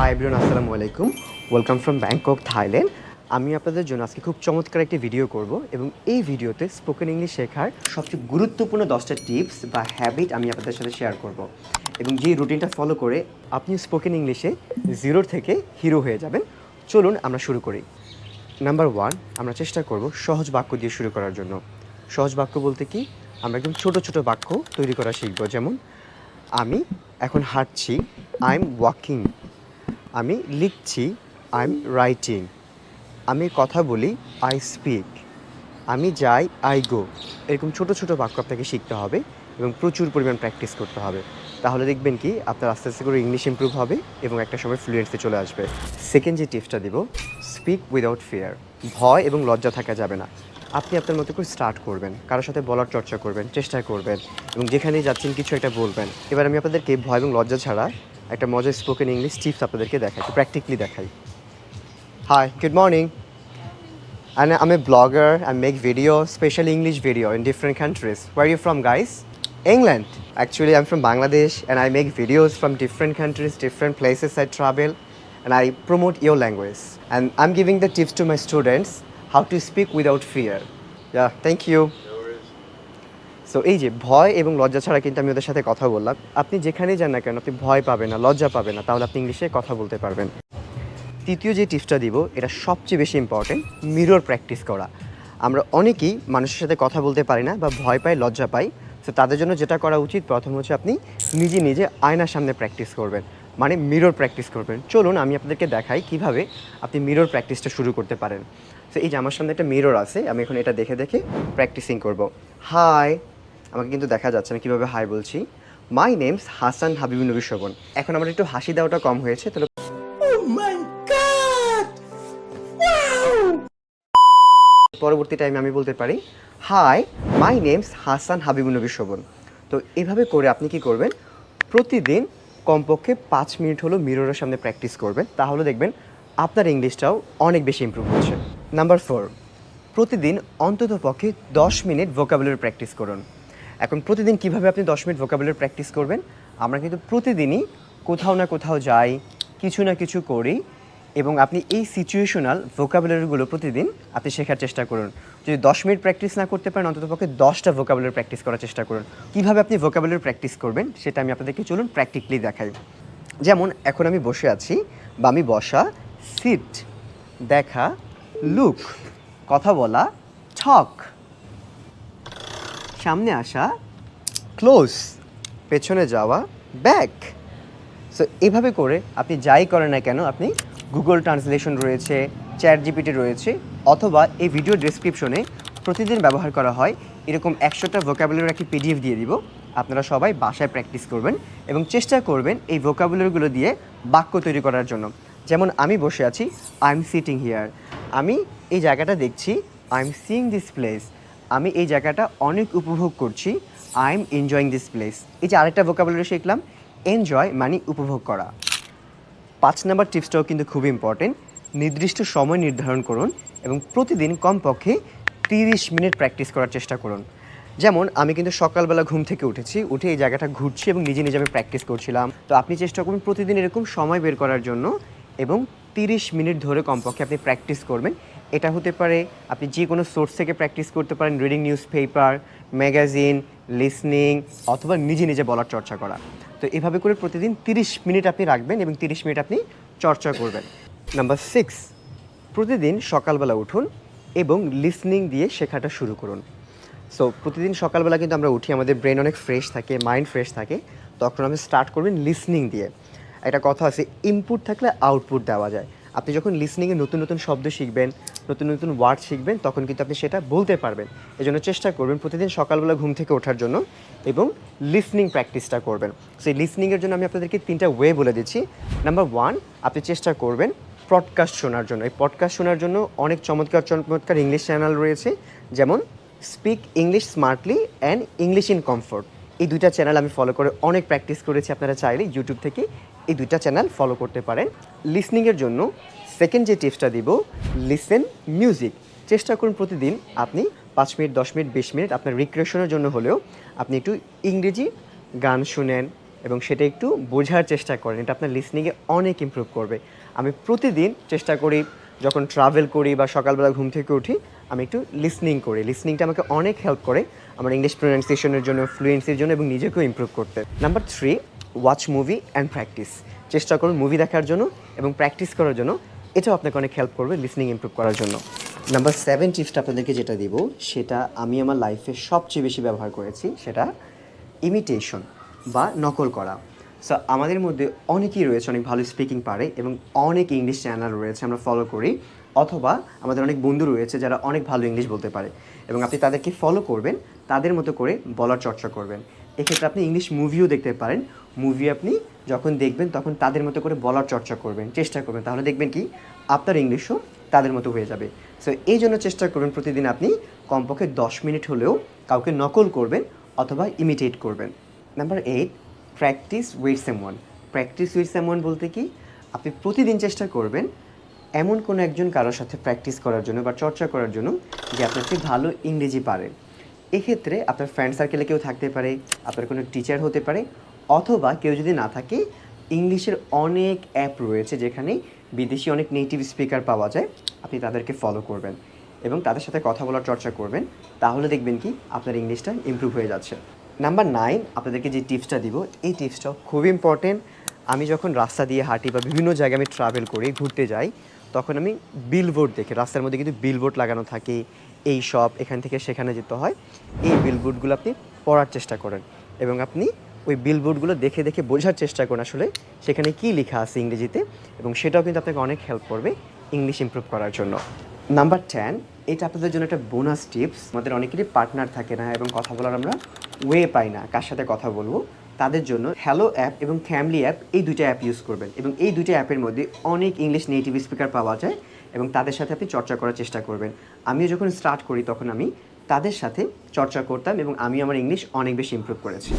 Hi everyone আসসালামু আলাইকুম welcome from Bangkok Thailand আমি আপনাদের জন্য আজকে খুব চমৎকার একটি ভিডিও করব এবং এই ভিডিওতে স্পোকেন ইংলিশ শেখার সবচেয়ে গুরুত্বপূর্ণ দশটা টিপস বা হ্যাবিট আমি আপনাদের সাথে শেয়ার করব। এবং যেই রুটিনটা ফলো করে আপনি স্পোকেন ইংলিশে জিরোর থেকে হিরো হয়ে যাবেন, চলুন আমরা শুরু করি। নাম্বার ওয়ান আমরা চেষ্টা করব সহজ বাক্য দিয়ে শুরু করার জন্য। সহজ বাক্য বলতে কি? আমরা একদম ছোট ছোট বাক্য তৈরি করা শিখব। যেমন, আমি এখন হাঁটছি। আই এম ওয়াকিং আমি লিখছি আই এম রাইটিং আমি কথা বলি আই স্পিক আমি যাই আই গো এরকম ছোট ছোট বাক্য আপনাকে শিখতে হবে এবং প্রচুর পরিমাণ প্র্যাকটিস করতে হবে। তাহলে দেখবেন কি, আপনার আস্তে আস্তে করে ইংলিশ ইমপ্রুভ হবে এবং একটা সময় ফ্লুয়েন্সি চলে আসবে। সেকেন্ড যে টিপসটা দিব স্পিক উইদাউট ফিয়ার ভয় এবং লজ্জা থাকা যাবে না। আপনি আপনার মতো করে স্টার্ট করবেন। কারোর সাথে বলার চর্চা করবেন, চেষ্টা করবেন এবং যেখানেই যাচ্ছেন কিছু একটা বলবেন। এবার আমি আপনাদেরকে ভয় এবং লজ্জা ছাড়া একটা মজার স্পোকেন ইংলিশ টিপস আপনাদেরকে দেখাই প্র্যাকটিক্যালি দেখাই hi good morning And I'm a blogger. I make videos, special English video in different countries. Where are you from, guys? England. Actually, I'm from Bangladesh, and I make videos from different countries, different places I travel, and I promote your language. And I'm giving the tips to my students how to speak without fear. Yeah, thank you. So এই যে ভয় এবং লজ্জা ছাড়া কিন্তু আমি ওদের সাথে কথা বললাম। আপনি যেখানেই যান না কেন, আপনি ভয় পাবেন না, লজ্জা পাবেন না, তাহলে আপনি ইংলিশে কথা বলতে পারবেন। তৃতীয় যে টিপসটা দিব, এটা সবচেয়ে বেশি ইম্পর্টেন্ট মিরর প্র্যাকটিস করা। আমরা অনেকেই মানুষের সাথে কথা বলতে পারি না বা ভয় পাই, লজ্জা পাই। তো তাদের জন্য যেটা করা উচিত, প্রথম হচ্ছে আপনি নিজে নিজে আয়নার সামনে প্র্যাকটিস করবেন। মানে মিরর প্র্যাকটিস করবেন। চলুন, আমি আপনাদেরকে দেখাই কীভাবে আপনি মিরর প্র্যাকটিসটা শুরু করতে পারেন। তো এই যে আমার সামনে একটা মিরর আছে, আমি এখন এটা দেখে দেখে প্র্যাকটিসিং করব। হাই আমাকে কিন্তু দেখা যাচ্ছে আমি কীভাবে হাই বলছি। মাই নেমস হাসান হাবিবুল নবী শোভন এখন আমার একটু হাসি দেওয়াটা কম হয়েছে তাহলে পরবর্তী টাইমে আমি বলতে পারি hi my name's Hasan Habibul Nabi Shovon তো এভাবে করে আপনি কি করবেন? প্রতিদিন কমপক্ষে পাঁচ মিনিট হলো মিররের সামনে প্র্যাকটিস করবেন। তাহলে দেখবেন আপনার ইংলিশটাও অনেক বেশি ইমপ্রুভ হচ্ছে। নাম্বার ফোর প্রতিদিন অন্তত পক্ষে দশ মিনিট ভোকাবুলারি প্র্যাকটিস করুন। এখন প্রতিদিন কীভাবে আপনি দশ মিনিট ভোকাবুলারি প্র্যাকটিস করবেন? আমরা কিন্তু প্রতিদিনই কোথাও না কোথাও যাই, কিছু না কিছু করি এবং আপনি এই সিচুয়েশনাল ভোকাবুলারিগুলো প্রতিদিন আপনি শেখার চেষ্টা করুন। যদি দশ মিনিট প্র্যাকটিস না করতে পারেন অন্তত পক্ষে দশটা ভোকাবুলারি প্র্যাকটিস করার চেষ্টা করুন। কীভাবে আপনি ভোকাবুলারি প্র্যাকটিস করবেন, সেটা আমি আপনাদেরকে চলুন প্র্যাকটিক্যালি দেখাই। যেমন, এখন আমি বসে আছি বা আমি বসা সিট দেখা লুক কথা বলা ঠক সামনে আসা ক্লোজ পেছনে যাওয়া ব্যাক সো এভাবে করে আপনি যাই করেন না কেন, আপনি গুগল ট্রান্সলেশন রয়েছে চ্যাট জিপিটি রয়েছে, অথবা এই ভিডিও ডেসক্রিপশনে প্রতিদিন ব্যবহার করা হয়। এরকম একশোটা ভোকাবুলারির একটি পিডিএফ দিয়ে দিব। আপনারা সবাই বাসায় প্র্যাকটিস করবেন এবং চেষ্টা করবেন এই ভোকাবুলারিগুলো দিয়ে বাক্য তৈরি করার জন্য। যেমন আমি বসে আছি আই এম সিটিং হিয়ার আমি এই জায়গাটা দেখছি I am seeing this place আমি এই জায়গাটা অনেক উপভোগ করছি। I am enjoying this place এই যে আরেকটা ভোকাবুলারি শিখলাম এনজয় মানে উপভোগ করা। পাঁচ নাম্বার টিপসটাও কিন্তু খুব ইম্পর্টেন্ট নির্দিষ্ট সময় নির্ধারণ করুন এবং প্রতিদিন কমপক্ষে তিরিশ মিনিট প্র্যাকটিস করার চেষ্টা করুন। যেমন, আমি কিন্তু সকালবেলা ঘুম থেকে উঠেছি, উঠে এই জায়গাটা ঘুরছি এবং নিজে নিজে আমি প্র্যাকটিস করছিলাম। তো আপনি চেষ্টা করুন প্রতিদিন এরকম সময় বের করার জন্য এবং তিরিশ মিনিট ধরে কমপক্ষে আপনি প্র্যাকটিস করবেন। এটা হতে পারে আপনি যে কোনো সোর্স থেকে প্র্যাকটিস করতে পারেন reading newspaper magazine listening অথবা নিজে নিজে বলার চর্চা করা। তো এভাবে করে প্রতিদিন তিরিশ মিনিট আপনি রাখবেন এবং তিরিশ মিনিট আপনি চর্চা করবেন। নাম্বার সিক্স প্রতিদিন সকালবেলা উঠুন এবং লিসনিং দিয়ে শেখাটা শুরু করুন। সো প্রতিদিন সকালবেলা কিন্তু আমরা উঠি, আমাদের ব্রেন অনেক ফ্রেশ থাকে মাইন্ড ফ্রেশ থাকে, তখন আপনি স্টার্ট করবেন লিসনিং দিয়ে। একটা কথা আছে ইনপুট থাকলে আউটপুট দেওয়া যায়। আপনি যখন লিসনিংয়ে নতুন নতুন শব্দ শিখবেন, নতুন নতুন ওয়ার্ড শিখবেন, তখন কিন্তু আপনি সেটা বলতে পারবেন। এজন্য চেষ্টা করবেন প্রতিদিন সকালবেলা ঘুম থেকে ওঠার জন্য এবং লিসনিং প্র্যাকটিসটা করবেন। সেই লিসনিংয়ের জন্য আমি আপনাদেরকে তিনটা ওয়ে বলে দিচ্ছি। নাম্বার ওয়ান আপনি চেষ্টা করবেন পডকাস্ট শোনার জন্য। এই পডকাস্ট শোনার জন্য অনেক চমৎকার চমৎকার ইংলিশ চ্যানেল রয়েছে, যেমন speak English smartly and English in comfort এই দুইটা চ্যানেল আমি ফলো করে অনেক প্র্যাকটিস করেছি, আপনারা চাইলে ইউটিউব থেকে। এই দুইটা চ্যানেল ফলো করতে পারেন। লিসনিংয়ের জন্য সেকেন্ড যে টিপসটা দিব লিসেন মিউজিক চেষ্টা করুন প্রতিদিন আপনি পাঁচ মিনিট, দশ মিনিট, বিশ মিনিট আপনার রিক্রিয়েশনের জন্য হলেও আপনি একটু ইংরেজি গান শুনেন এবং সেটা একটু বোঝার চেষ্টা করেন। এটা আপনার লিসনিংয়ে অনেক ইমপ্রুভ করবে। আমি প্রতিদিন চেষ্টা করি, যখন ট্রাভেল করি বা সকালবেলা ঘুম থেকে উঠি, আমি একটু লিসনিং করি। লিসনিংটা আমাকে অনেক হেল্প করে আমার ইংলিশ প্রোনাউন্সিয়েশনের জন্য ফ্লুয়েন্সির জন্য এবং নিজেকেও ইমপ্রুভ করতে। Number three watch movie and practice চেষ্টা করুন মুভি দেখার জন্য এবং প্র্যাকটিস করার জন্য। এটাও আপনাকে অনেক হেল্প করবে লিসনিং ইমপ্রুভ করার জন্য। নাম্বার সেভেন টিপসটা আপনাদেরকে যেটা দিব, সেটা আমি আমার লাইফে সবচেয়ে বেশি ব্যবহার করেছি, সেটা ইমিটেশন বা নকল করা। সো আমাদের মধ্যে অনেকেই রয়েছে, অনেক ভালো স্পিকিং পারে এবং অনেক ইংলিশ চ্যানেল রয়েছে, আমরা ফলো করি। অথবা আমাদের অনেক বন্ধু রয়েছে যারা অনেক ভালো ইংলিশ বলতে পারে। এবং আপনি তাদেরকে ফলো করবেন, তাদের মতো করে বলার চর্চা করবেন। এক্ষেত্রে আপনি ইংলিশ মুভিও দেখতে পারেন মুভি আপনি যখন দেখবেন, তখন তাদের মতো করে বলার চর্চা করবেন, চেষ্টা করবেন। তাহলে দেখবেন কি, আপনার ইংলিশও তাদের মতো হয়ে যাবে। সো এই জন্য চেষ্টা করবেন প্রতিদিন আপনি কমপক্ষে দশ মিনিট হলেও কাউকে নকল করবেন অথবা ইমিটেট করবেন। Number eight practice with sermon practice with sermon বলতে কি, আপনি প্রতিদিন চেষ্টা করবেন এমন কোনো একজন কারোর সাথে প্র্যাকটিস করার জন্য বা চর্চা করার জন্য যে আপনার ভালো ইংরেজি পারে। এক্ষেত্রে আপনার ফ্রেন্ড সার্কেলে কেউ থাকতে পারে, আপনার কোনো টিচার হতে পারে অথবা কেউ যদি না থাকে, ইংলিশের অনেক অ্যাপ রয়েছে যেখানে বিদেশি অনেক নেটিভ স্পিকার পাওয়া যায়। আপনি তাদেরকে ফলো করবেন এবং তাদের সাথে কথা বলার চর্চা করবেন। তাহলে দেখবেন কি, আপনার ইংলিশটা ইমপ্রুভ হয়ে যাচ্ছে। নাম্বার নাইন আপনাদেরকে যে টিপসটা দিব, এই টিপসটা খুব ইম্পর্টেন্ট আমি যখন রাস্তা দিয়ে হাঁটি বা বিভিন্ন জায়গায় আমি ট্রাভেল করি, ঘুরতে যাই, তখন আমি বিলবোর্ড দেখি। রাস্তার মধ্যে কিন্তু বিলবোর্ড লাগানো থাকে। এই সব এখান থেকে সেখানে যেতে হয়। এই বিলবোর্ডগুলো আপনি পড়ার চেষ্টা করেন এবং আপনি ওই বিলবোর্ডগুলো দেখে দেখে বোঝার চেষ্টা করুন আসলে সেখানে কী লেখা আছে ইংরেজিতে এবং সেটাও কিন্তু আপনাকে অনেক হেল্প করবে ইংলিশ ইমপ্রুভ করার জন্য। নাম্বার টেন এটা আপনাদের জন্য একটা বোনাস টিপস আমাদের অনেকেরই পার্টনার থাকে না এবং কথা বলার আমরা ওয়ে পাই না, কার সাথে কথা বলব? তাদের জন্য হ্যালো অ্যাপ এবং ফ্যামিলি অ্যাপ এই দুইটা অ্যাপ ইউজ করবেন এবং এই দুইটা অ্যাপের মধ্যে অনেক ইংলিশ নেটিভ স্পিকার পাওয়া যায় এবং তাদের সাথে আপনি চর্চা করার চেষ্টা করবেন। আমিও যখন স্টার্ট করি তখন আমি তাদের সাথে চর্চা করতাম এবং আমি আমার ইংলিশ অনেক বেশি ইমপ্রুভ করেছি।